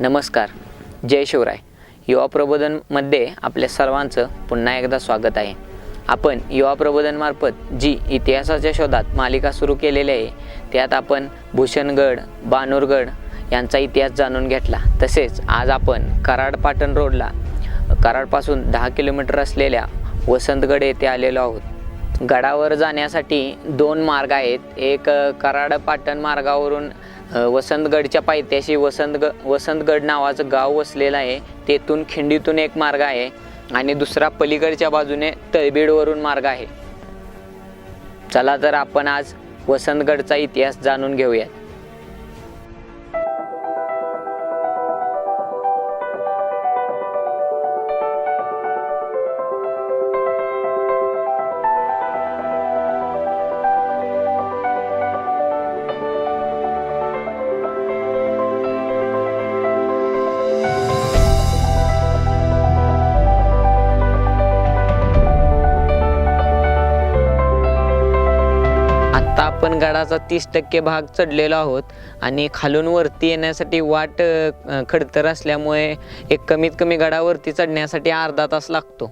नमस्कार. जय शिवराय. युवा प्रबोधनमध्ये आपल्या सर्वांचं पुन्हा एकदा स्वागत आहे. आपण युवा प्रबोधनमार्फत जी इतिहासाच्या शोधात मालिका सुरू केलेली आहे त्यात आपण भूषणगड बानूरगड यांचा इतिहास जाणून घेतला. तसेच आज आपण कराड पाटण रोडला कराडपासून दहा किलोमीटर असलेल्या वसंतगड येथे आलेलो आहोत. गडावर जाण्यासाठी दोन मार्ग आहेत. एक कराड पाटण मार्गावरून वसंतगडच्या पायथ्याशी वसंतग वसंतगड नावाचं गाव वसलेलं आहे. तेथून खिंडीतून एक मार्ग आहे आणि दुसरा पलीकडच्या बाजूने तळबीडवरून मार्ग आहे. चला तर आपण आज वसंतगडचा इतिहास जाणून घेऊयात. आपण गडाचा तीस टक्के भाग चढलेलो आहोत आणि खालून वरती येण्यासाठी वाट खडतर असल्यामुळे एक कमीत कमी गडावरती चढण्यासाठी अर्धा तास लागतो.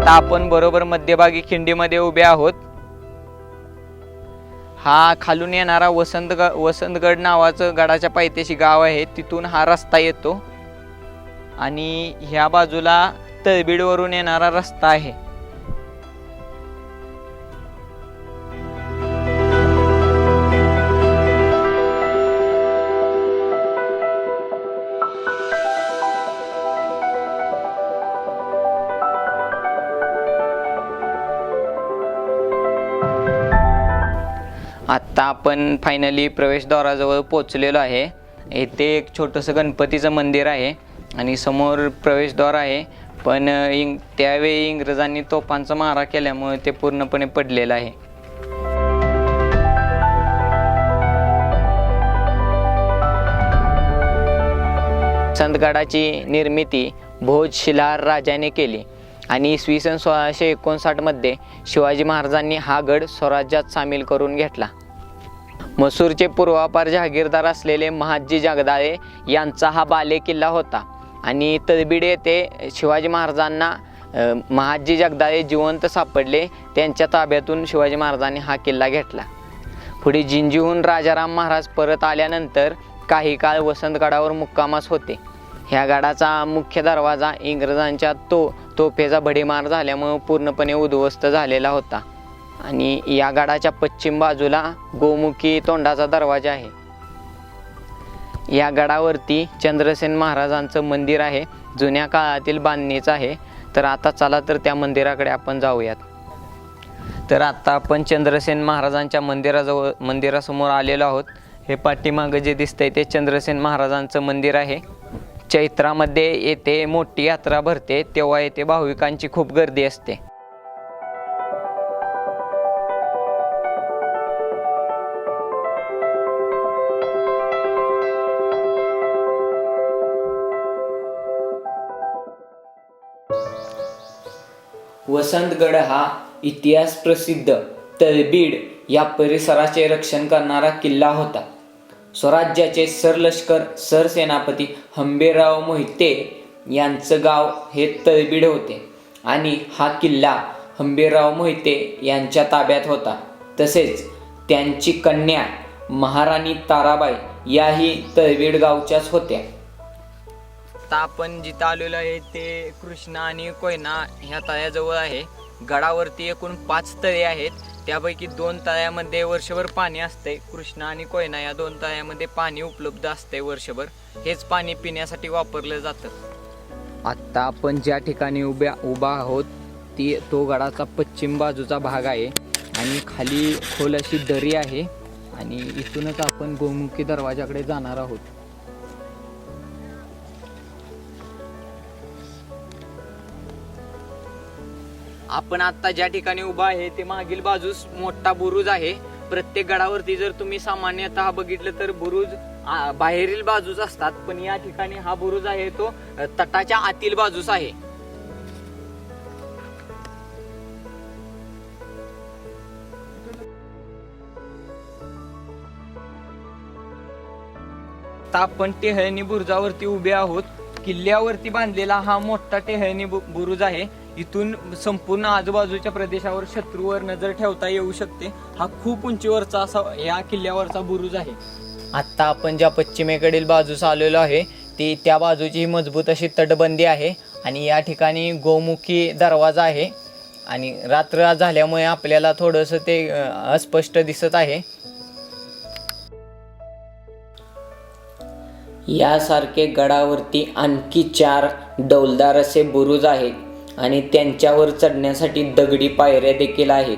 आता आपण बरोबर मध्यभागी खिंडीमध्ये उभे आहोत. हा खालून येणारा वसंत वसंतगड नावाचं गडाच्या पायथ्याशी गाव आहे. तिथून हा रस्ता येतो. आणि ह्या बाजूला तळबीडवरून येणारा रस्ता आहे. आत्ता आपण फायनली प्रवेशद्वाराजवळ पोचलेलो आहे. येथे एक छोटंसं गणपतीचं मंदिर आहे आणि समोर प्रवेशद्वार आहे. पण इंग त्यावेळी इंग्रजांनी तोफांचा मारा केल्यामुळे ते पूर्णपणे पडलेलं आहे. संतगडाची निर्मिती भोज शिलार राजाने केली. आणि इसवी सन सोळाशे एकोणसाठमध्ये शिवाजी महाराजांनी हा गड स्वराज्यात सामील करून घेतला. मसूरचे पूर्वापार जहागीरदार असलेले महाजी जगदाळे यांचा हा बाले किल्ला होता आणि तळबीड येथे शिवाजी महाराजांना महाजी जगदाळे जिवंत सापडले. त्यांच्या ताब्यातून शिवाजी महाराजांनी हा किल्ला घेतला. पुढे जिंजीहून राजाराम महाराज परत आल्यानंतर काही काळ वसंतगडावर मुक्कामास होते. ह्या गडाचा मुख्य दरवाजा इंग्रजांच्या तो तोफेचा भडीमार झाल्यामुळे पूर्णपणे उद्ध्वस्त झालेला होता. आणि या गडाच्या पश्चिम बाजूला गोमुखी तोंडाचा दरवाजा आहे. या गडावरती चंद्रसेन महाराजांचं मंदिर आहे जुन्या काळातील बांधणीचं आहे. तर आता चला तर त्या मंदिराकडे आपण जाऊयात. तर आता आपण चंद्रसेन महाराजांच्या मंदिराजवळ मंदिरासमोर आलेलो आहोत. हे पाठीमागं जे दिसतंय ते चंद्रसेन महाराजांचं मंदिर आहे. चैत्रामध्ये येथे मोठी यात्रा भरते तेव्हा येथे भाविकांची खूप गर्दी असते. वसंतगड हा इतिहास प्रसिद्ध. तळबीड या परिसराचे रक्षण करणारा किल्ला होता. स्वराज्याचे सरलष्कर सरसेनापती हंबीरराव मोहिते यांचं गाव हे तळबीड होते. आणि हा किल्ला हंबीरराव मोहिते यांच्या ताब्यात होता. तसेच त्यांची कन्या महाराणी ताराबाई याही तळबीड गावच्याच होत्या. आता आपण जिथं आलेलो आहे ते कृष्णा आणि कोयना ह्या तळ्याजवळ आहे. गडावरती एकूण पाच तळे आहेत. त्यापैकी दोन तळ्यामध्ये वर्षभर पाणी असते कृष्णा आणि कोयना या दोन तळ्यामध्ये पाणी उपलब्ध असते वर्षभर. हेच पाणी पिण्यासाठी वापरलं जातं. आत्ता आपण ज्या ठिकाणी उभ्या उभा आहोत ती तो गडाचा पश्चिम बाजूचा भाग आहे आणि खाली खोल अशी दरी आहे आणि इथूनच आपण गोमुखी दरवाजाकडे जाणार आहोत. आपण आता ज्या ठिकाणी उभा आहे ते मागील बाजूस मोठा बुरुज आहे. प्रत्येक गडावरती जर तुम्ही सामान्यतः बघितलं तर बुरुज बाहेरील बाजूस असतात पण या ठिकाणी हा बुरुज आहे तो तटाच्या आतील बाजूस आहे. आपण टेहळणी बुरुजावरती उभे आहोत. किल्ल्यावरती बांधलेला हा मोठा टेहळणी बुरुज आहे. इथून संपूर्ण आजूबाजूच्या प्रदेशावर शत्रूवर नजर ठेवता येऊ शकते. हा खूप उंचीवरचा असा या किल्ल्यावरचा बुरुज आहे. आत्ता आपण ज्या पश्चिमेकडील बाजूस आलेलो आहे ती त्या बाजूची मजबूत अशी तटबंदी आहे आणि या ठिकाणी गोमुखी दरवाजा आहे. आणि रात्र झाल्यामुळे आपल्याला थोडंसं ते अस्पष्ट दिसत आहे. यासारखे गडावरती आणखी चार डौलदार असे बुरुज आहेत. आणि त्यांच्यावर चढण्यासाठी दगडी पायऱ्या देखील आहेत.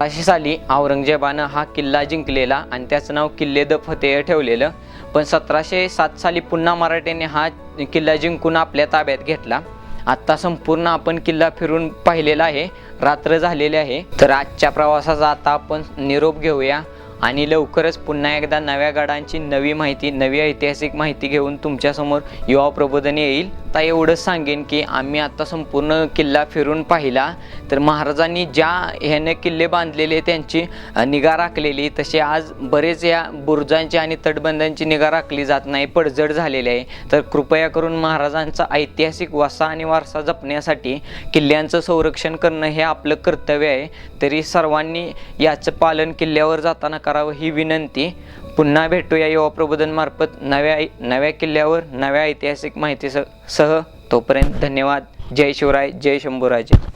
अशी साली औरंगजेबानं हा किल्ला जिंकलेला आणि त्याचं नाव किल्ले द फतेह ठेवलेलं. पण सतराशे सात साली पुन्हा मराठ्यांनी हा किल्ला जिंकून आपल्या ताब्यात घेतला. आत्ता संपूर्ण आपण किल्ला फिरून पाहिलेला आहे रात्र झालेली आहे. तर आजच्या प्रवासाचा आता आपण निरोप घेऊया. आणि लवकरच पुन्हा एकदा नव्या गडांची नवी माहिती नवी ऐतिहासिक माहिती घेऊन तुमच्यासमोर युवा प्रबोधन येईल. आता एवढंच सांगेन की आम्ही आता संपूर्ण किल्ला फिरून पाहिला. तर महाराजांनी ज्या ह्याने किल्ले बांधलेले त्यांची निगा राखलेली. तसे आज बरेच या बुरुजांची आणि तटबंधांची निगा राखली जात नाही पडझड झालेली आहे. तर कृपया करून महाराजांचा ऐतिहासिक वासा आणि वारसा जपण्यासाठी किल्ल्यांचं संरक्षण करणं हे आपलं कर्तव्य आहे. तरी सर्वांनी याचं पालन किल्ल्यावर जाताना करावं ही विनंती. पुन्हा भेटूया युवा प्रबोधनमार्फत नव्या नव्या किल्ल्यावर नव्या ऐतिहासिक माहितीसह सह तोपर्यंत धन्यवाद. जय शिवराय जय शंभूराजे.